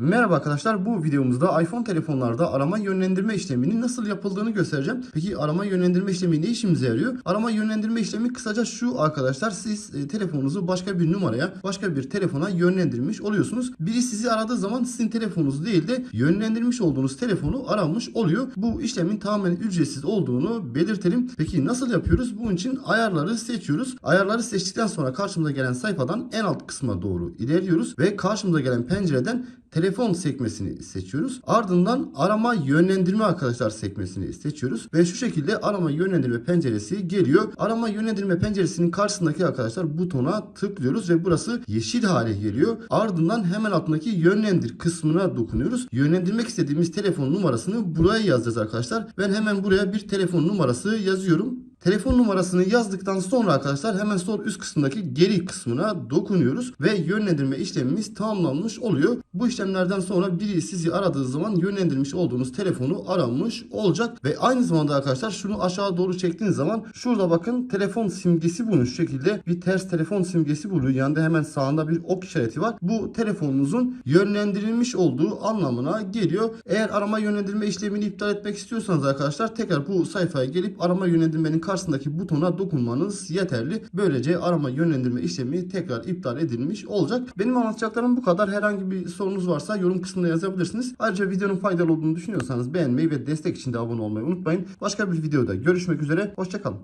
Merhaba arkadaşlar bu videomuzda iPhone telefonlarda arama yönlendirme işleminin nasıl yapıldığını göstereceğim. Peki arama yönlendirme işlemi ne işimize yarıyor? Arama yönlendirme işlemi kısaca şu arkadaşlar siz e, telefonunuzu başka bir numaraya başka bir telefona yönlendirmiş oluyorsunuz. Biri sizi aradığı zaman sizin telefonunuz değil de yönlendirmiş olduğunuz telefonu aramış oluyor. Bu işlemin tamamen ücretsiz olduğunu belirtelim. Peki nasıl yapıyoruz? Bunun için ayarları seçiyoruz. Ayarları seçtikten sonra karşımıza gelen sayfadan en alt kısma doğru ilerliyoruz ve karşımıza gelen pencereden telefon sekmesini seçiyoruz. Ardından arama yönlendirme arkadaşlar sekmesini seçiyoruz ve şu şekilde arama yönlendirme penceresi geliyor. Arama yönlendirme penceresinin karşısındaki arkadaşlar butona tıklıyoruz ve burası yeşil hale geliyor. Ardından hemen altındaki yönlendir kısmına dokunuyoruz. Yönlendirmek istediğimiz telefon numarasını buraya yazacağız arkadaşlar. Ben hemen buraya bir telefon numarası yazıyorum. Telefon numarasını yazdıktan sonra arkadaşlar hemen sol üst kısımdaki geri kısmına dokunuyoruz ve yönlendirme işlemimiz tamamlanmış oluyor. Bu işlemlerden sonra biri sizi aradığı zaman yönlendirmiş olduğunuz telefonu aramış olacak ve aynı zamanda arkadaşlar şunu aşağı doğru çektiğiniz zaman şurada bakın telefon simgesi bulunuyor şu şekilde bir ters telefon simgesi bulunuyor. Yanında hemen sağında bir ok işareti var. Bu telefonunuzun yönlendirilmiş olduğu anlamına geliyor. Eğer arama yönlendirme işlemini iptal etmek istiyorsanız arkadaşlar tekrar bu sayfaya gelip arama yönlendirmenin karşısındaki butona dokunmanız yeterli. Böylece arama yönlendirme işlemi tekrar iptal edilmiş olacak. Benim anlatacaklarım bu kadar. Herhangi bir sorunuz varsa yorum kısmında yazabilirsiniz. Ayrıca videonun faydalı olduğunu düşünüyorsanız beğenmeyi ve destek için de abone olmayı unutmayın. Başka bir videoda görüşmek üzere. Hoşçakalın.